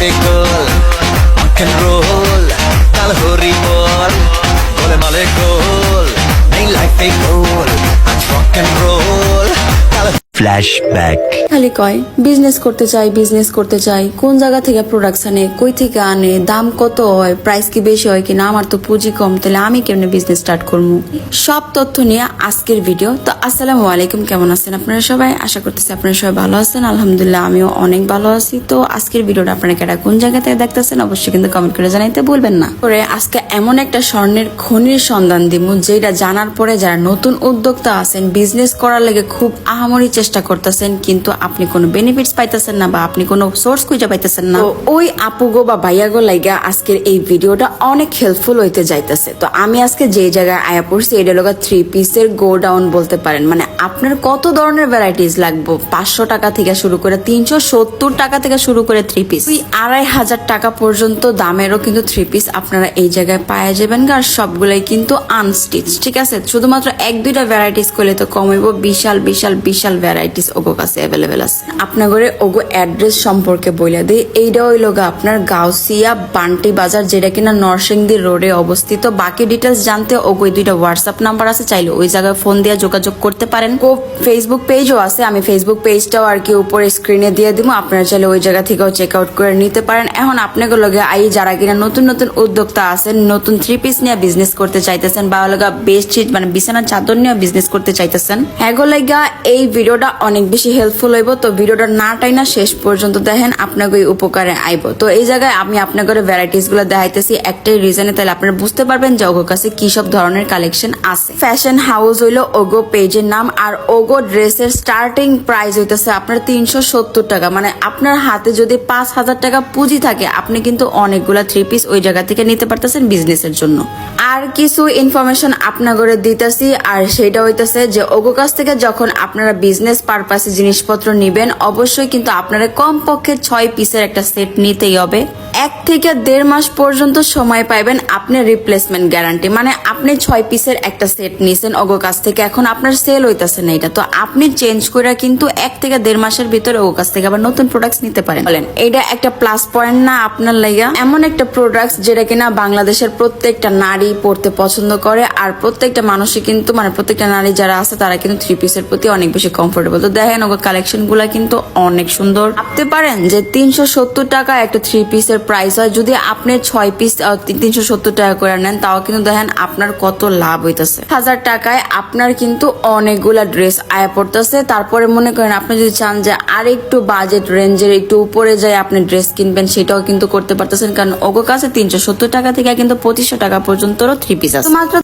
গোল rock role কাল হরি বল গোলে মালে গোল এই লাইফে গোল আজ রক রোল ফ্ল্যাশব্যাক খালি কয় বিজনেস করতে চাই বিজনেস করতে চাই, কোন জায়গা থেকে প্রোডাক্টস আনে, কই থেকে আনে, দাম কত হয় প্রাইস কি বেশি হয় কিনা, আমার তো পুঁজি কম, তাহলে আমি কেমনে বিজনেস স্টার্ট করব? সব তথ্য নিয়ে আজকের ভিডিও তো আসসালামু আলাইকুম, কেমন আছেন আপনারা সবাই? আশা করতেছি আপনারা সবাই ভালো আছেন। আলহামদুলিল্লাহ, আমিও অনেক ভালো আছি। তো আজকের ভিডিওটা আপনারা কেটা কোন জায়গা থেকে দেখতেছেন, অবশ্যই কিন্তু কমেন্ট করে জানাইতে বলবেন না। পরে আজকে এমন একটা স্বর্ণের খনির সন্ধান দিব যেটা জানার পরে যারা নতুন উদ্যোক্তা আছেন বিজনেস করার লেগে খুব আহামরি চেষ্টা করতেছেন, কিন্তু আপনি কোনো বেনিফিটস পাইতেছেন না বা আপনি কোনো সোর্স খুঁজে পাইতেছেন না। ওই আপুগো বা ভাইয়াগো লাইগা আজকের এই ভিডিওটা অনেক হেল্পফুল হইতে যাইতেছে। তো আমি আজকে যে জায়গায় আয়া পড়ছি, এটা লোক থ্রি পিসের গো ডাউন বলতে পারেন। মানে আপনার কত ধরনের ভ্যারাইটিস লাগবে? পাঁচশো টাকা থেকে শুরু করে তিনশো সত্তর টাকা থেকে শুরু করে থ্রি পিস ওই আড়াই হাজার টাকা পর্যন্ত দামেরও কিন্তু থ্রি পিস আপনারা এই জায়গায় পাওয়া যাবেন আর সবগুলাই কিন্তু আনস্টিচ ঠিক আছে? শুধুমাত্র এক দুইটা ভ্যারাইটিস করলে তো কমাইব বিশাল বিশাল বিশাল ভ্যারাইটিস ওগো কাছে অ্যাভেলেবেল আছে। আপনার ঘরে ওগো অ্যাড্রেস সম্পর্কে বলে দিই। এইটা হইল আপনার গাউসিয়া বান্টি বাজার, যেটা কিনা নরসিংদী রোডে অবস্থিত। বাকি ডিটেলস জানতে ওগো দুইটা হোয়াটসঅ্যাপ নাম্বার আছে। চাইলে ওই জায়গায় ফোন দিয়ে যোগাযোগ করতে পারেন। ও ফেসবুক পেজও আছে। আমি ফেসবুক পেজটাও আর কি উপরে স্ক্রিনে দিয়ে দিব আপনারা চাইলে ওই জায়গা থেকেও চেক আউট করে নিতে পারেন। এখন আপনাকে লগে আই, যারা কিনা নতুন নতুন উদ্যোক্তা আছেন, নতুন থ্রি পিস নিয়ে বিজনেস করতে চাইতেছেন, বা লগা বেডশিট মানে বিছানার চাদর নিয়ে বিজনেস করতে চাইতেছেন হ্যাগো লাগা এই ভিডিওটা অনেক বেশি হেল্পফুল হইব। তো ভিডিওটা না টাই না শেষ পর্যন্ত দেখেন, আপনাকে উপকারে আইব। তো এই জায়গায় আমি আপনাদের ভ্যারাইটিসগুলো দেখাইতেছি। একটাই রিজনে তাহলে আপনারা বুঝতে পারবেন যে ওগো কাছে কি সব ধরনের কালেকশন আছে। ফ্যাশন হাউস হইল ওগো পেজের নাম, আর ওগো ড্রেসের স্টার্টিং প্রাইস হইতেছে আপনার তিনশো সত্তর টাকা। মানে আপনার হাতে যদি পাঁচ হাজার টাকা পুঁজি থাকে, আপনি কিন্তু অনেকগুলা থ্রি পিস ওই জায়গা থেকে নিতে পারতেছেন বিজনেসের জন্য। আর কিছু ইনফরমেশন আপনাগরে দিতেছি, আর সেটা হইতেছে যে ওগো কাছ থেকে যখন আপনারা বিজনেস পারপাসে জিনিসপত্র নিবেন অবশ্যই কিন্তু আপনারা কমপক্ষে ছয় পিসের একটা সেট নিতেই হবে। এক থেকে দেড় মাস পর্যন্ত সময় পাইবেন আপনার রিপ্লেসমেন্ট গ্যারান্টি মানে আপনি ছয় পিসের একটা সেট নিছেন ওগো কাছ থেকে, এখন আপনার সেল হইতেছে না এটা। তো আপনি চেঞ্জ করে কিন্তু এক থেকে দেড় মাসের ভিতরে ওগো কাছ থেকে আবার নতুন প্রোডাক্টস নিতে পারেন। বলেন এটা একটা প্লাস পয়েন্ট না আপনার লাইগা? এমন একটা প্রোডাক্টস যেটা কিনা বাংলাদেশের প্রত্যেকটা নারী পড়তে পছন্দ করে, আর প্রত্যেকটা মানুষই কিন্তু মানে প্রত্যেকটা নারী যারা আছে, তারা কিন্তু থ্রি পিসের প্রতি অনেক বেশি কমফোর্টেবল তো দেখেন ওগো কালেকশনগুলা কিন্তু অনেক সুন্দর। ভাবতে পারেন যে তিনশো সত্তর টাকা একটা থ্রি পিসের প্রাইস হয়, যদি আপনি ছয় পিস তিনশো সত্তর টাকা করে নেন, তাও কিন্তু দেখেন আপনার কত লাভ হইতেছে। হাজার টাকায় আপনার কিন্তু অনেকগুলা ড্রেস আয় পড়তেছে। তারপরে মনে করেন আপনি যদি চান যে আর একটু বাজেট রেঞ্জের একটু উপরে যায় আপনি ড্রেস কিনবেন, সেটাও কিন্তু করতে পারতেছেন। কারণ ওগো কাছে তিনশো সত্তর টাকা থেকে কিন্তু পঁচিশশো টাকা পর্যন্ত থ্রি পিস আছে। মাত্র